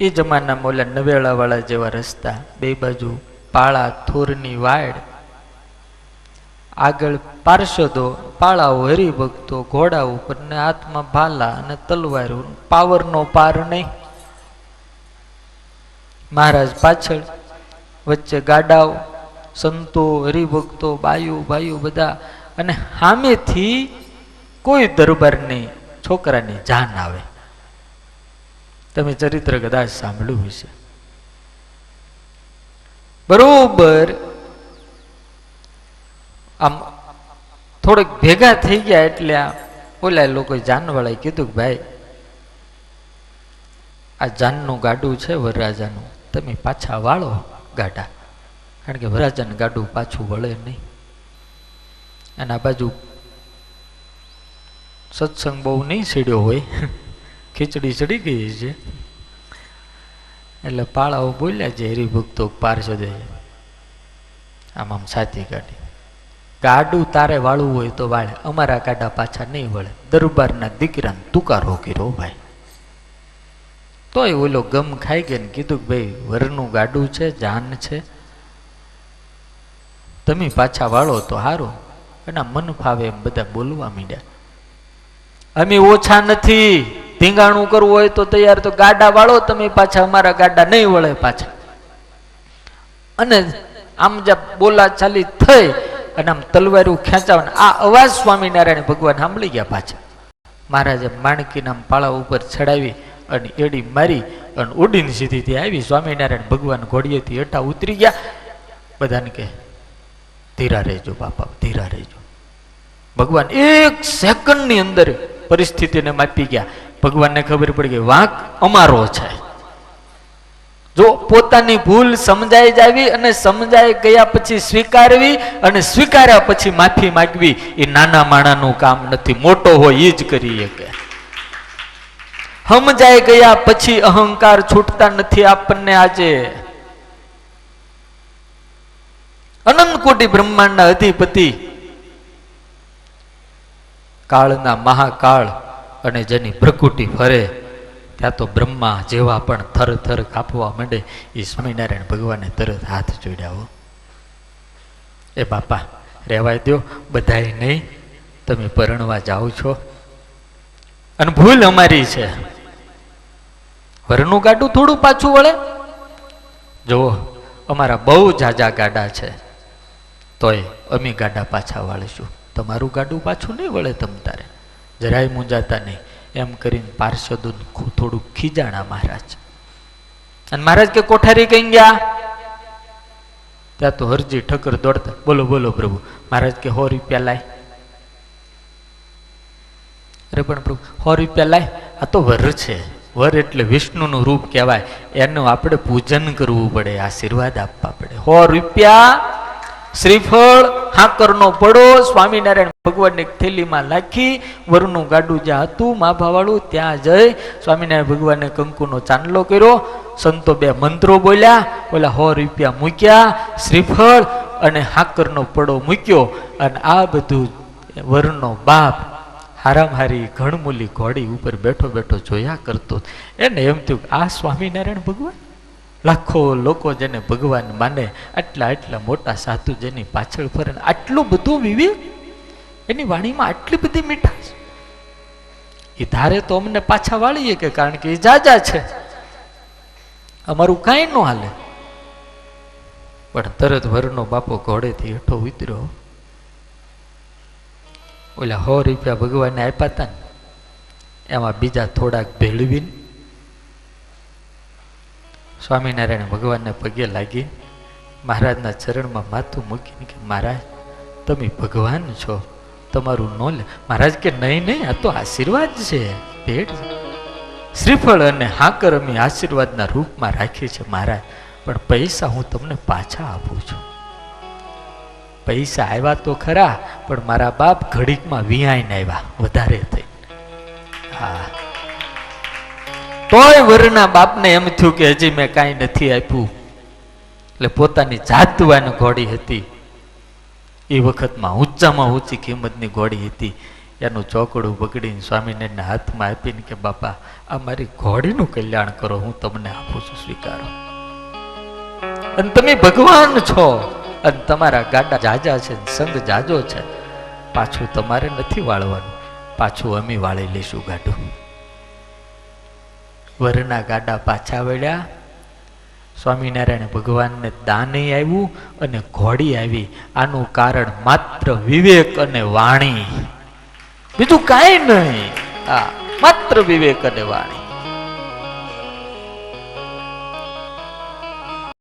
એ જમાનામાં ઓલા નવેળાવાળા જેવા રસ્તા, બે બાજુ પાળા, થોરની વાડ, આગળ પાર્ષદો, પાળાઓ, હરિભક્તો ઘોડા ઉપર ને હાથમાં ભાલા અને તલવારો, પાવરનો પાર નહીં. મહારાજ પાછળ વચ્ચે ગાડાઓ, સંતો, હરિભક્તો બાયુ બાયુ બધા અને સામેથી કોઈ દરબારની છોકરાની જાન આવે. તમે ચરિત્ર કદાચ સાંભળ્યું હશે. બરોબર. આમ થોડેક ભેગા થઈ ગયા એટલે આ ઓલા લોકોએ જાનવાળાએ કીધું કે ભાઈ, આ જાનનું ગાડું છે વરરાજાનું. તમે પાછા વાળો ગાડા. કારણ કે વરરાજાનું ગાડું પાછું વળે નહીં. અને આ બાજુ સત્સંગ બહુ નહીં સીડ્યો હોય. ખીચડી ચડી ગઈ છે. એટલે પાળાઓ બોલ્યા છે, હરિભક્તો પાર્ષદે આમ આમ સાથી કાઢી. ગાડું તારે વાળવું હોય તો વાળે, અમારા ગાડા પાછા નહીં વળે. દરબારના દીકરાને તુકારો કર્યો ભાઈ. તોય ઓલો ગમ ખાઈ ગયો ને કીધું કે ભાઈ, વરનું ગાડું છે, જાન છે. તમે પાછા વાળો તો સારું અને મન ફાવે એમ બધા બોલવા માંડ્યા. અમે ઓછા નથી. ધીંગાણું કરવું હોય તો તૈયાર તો ગાડા વાળો તમે પાછા અમારા ગાડા નહીં વળે પાછા. અને આમ જ્યાં બોલા ચાલી થઈ અને આમ તલવારું ખેંચાવ આ અવાજ સ્વામિનારાયણ ભગવાન સાંભળી ગયા પાછા. મહારાજે માણકીના પાળા ઉપર ચડાવી અને એડી મારી અને ઉડીને સીધી ત્યાં આવી. સ્વામિનારાયણ ભગવાન ઘોડીએથી હેઠા ઉતરી ગયા. બધાને કે ધીરા રહેજો બાપા, ધીરા રહેજો. ભગવાન એક સેકન્ડની અંદર પરિસ્થિતિને માપી ગયા. ભગવાનને ખબર પડી ગઈ, વાંક અમારો છે. જો પોતાની ભૂલ સમજાઈ જાવી અને સમજાઈ ગયા પછી સ્વીકારવી અને સ્વીકાર્યા પછી માફી માગવી, એ નાના માણાનું કામ નથી. મોટો હોય એ જ કરી શકે સમજાઈ ગયા પછી અહંકાર છૂટતા નથી આપણને આજે. અનંત કોટી બ્રહ્માંડના અધિપતિ. કાળના મહાકાળ અને જેની પ્રકૃતિ ફરે, ત્યાં તો બ્રહ્મા જેવા પણ થર થર કાપવા માંડે એ સ્વામિનારાયણ ભગવાને તરત હાથ જોડ્યા હો. એ બાપા રહેવાય દો બધાય નહીં, તમે પરણવા જાઓ છો. અને ભૂલ અમારી છે. વરનું ગાડું થોડું પાછું વળે. જુઓ, અમારા બહુ જાજા ગાડા છે. તોય અમે ગાડા પાછા વાળીશું. તમારું ગાડું પાછું નહીં વળે તમ તારે. જરાય મૂંઝાતા નહીં. એમ કરીને પાર્ષદોને ખુ- થોડું ખીજાણા મહારાજ. અને મહારાજ કે, કોઠારી કઈ ગયા? ત્યાં તો હરજી ઠક્કર દોડતા, બોલો બોલો પ્રભુ. મહારાજ કે, સો રૂપિયા લાય. અરે પણ પ્રભુ, સો રૂપિયા લાય? આ તો વર છે. વર એટલે વિષ્ણુનું રૂપ કહેવાય. એનું આપણે પૂજન કરવું પડે, આશીર્વાદ આપવા પડે. સો રૂપિયા, શ્રીફળ હાકરનો પડો સ્વામિનારાયણ ભગવાનની થેલીમાં નાખી વરનું ગાડું જ્યાં હતું, માભાવાળું, ત્યાં જઈ સ્વામિનારાયણ ભગવાનને કંકુનો ચાંદલો કર્યો. સંતો બે મંત્રો બોલ્યા ઓલા સો રૂપિયા મૂક્યા, શ્રીફળ અને હાકરનો પડો મૂક્યો અને આ બધું વરનો બાપ હારામહારી ઘણમૂલી ઘોડી ઉપર બેઠો બેઠો જોયા કરતો. એને એમ થયું કે આ સ્વામિનારાયણ ભગવાન? લાખો લોકો જેને ભગવાન માને, આટલા આટલા મોટા સાધુ જેની પાછળ ફરે આટલું બધું વિવેક? એની વાણીમાં આટલી બધી મીઠાશ? એ ધારે તો અમને પાછા વાળીએ કે કારણ કે એ જાજા છે. અમારું કાંઈ ન હાલે. પણ તરત વરનો બાપો ઘોડેથી હેઠો ઉતર્યો. ઓલા સો રૂપિયા ભગવાનને આપ્યા હતા ને, એમાં બીજા થોડાક ભેળવીને સ્વામિનારાયણ ભગવાનને પગે લાગી મહારાજના ચરણમાં માથું મૂકીને કે, મહારાજ, તમે ભગવાન છો, તમારું નો લે. મહારાજ કે, નહીં નહીં, આ તો આશીર્વાદ છે, ભેટ શ્રીફળ અને હાકર અમે આશીર્વાદના રૂપમાં રાખીએ છીએ, મહારાજ, પણ પૈસા હું તમને પાછા આપું છું. પૈસા આવ્યા તો ખરા, પણ મારા બાપ ઘડીકમાં વિહાઈને આવ્યા વધારે થઈ. હા. તોય વરના બાપને એમ થયું કે હજી મેં કાંઈ નથી આપ્યું. એટલે પોતાની જાતવાની ઘોડી હતી. એ વખતમાં ઊંચામાં ઊંચી કિંમતની ઘોડી હતી. એનું ચોકડું બગડીને સ્વામિનારાયણના હાથમાં આપીને કે, બાપા, આ મારી ઘોડીનું કલ્યાણ કરો, હું તમને આપું છું, સ્વીકારો. અને તમે ભગવાન છો. અને તમારા ગાડા જાજા છે સંગ જાજો છે. પાછું તમારે નથી વાળવાનું. પાછું અમે વાળી લઈશું ગાડું. વરના ગાડા પાછા વળ્યા. સ્વામિનારાયણ ભગવાનને દાને આવ્યું અને ઘોડી આવી. આનું કારણ માત્ર વિવેક અને વાણી. બીજું કાંઈ નહીં. હા, માત્ર વિવેક અને વાણી.